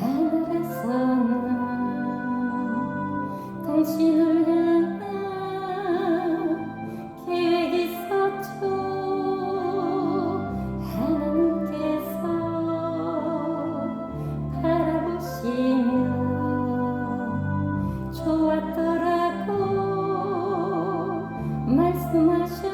하늘에서 당신을 my soul.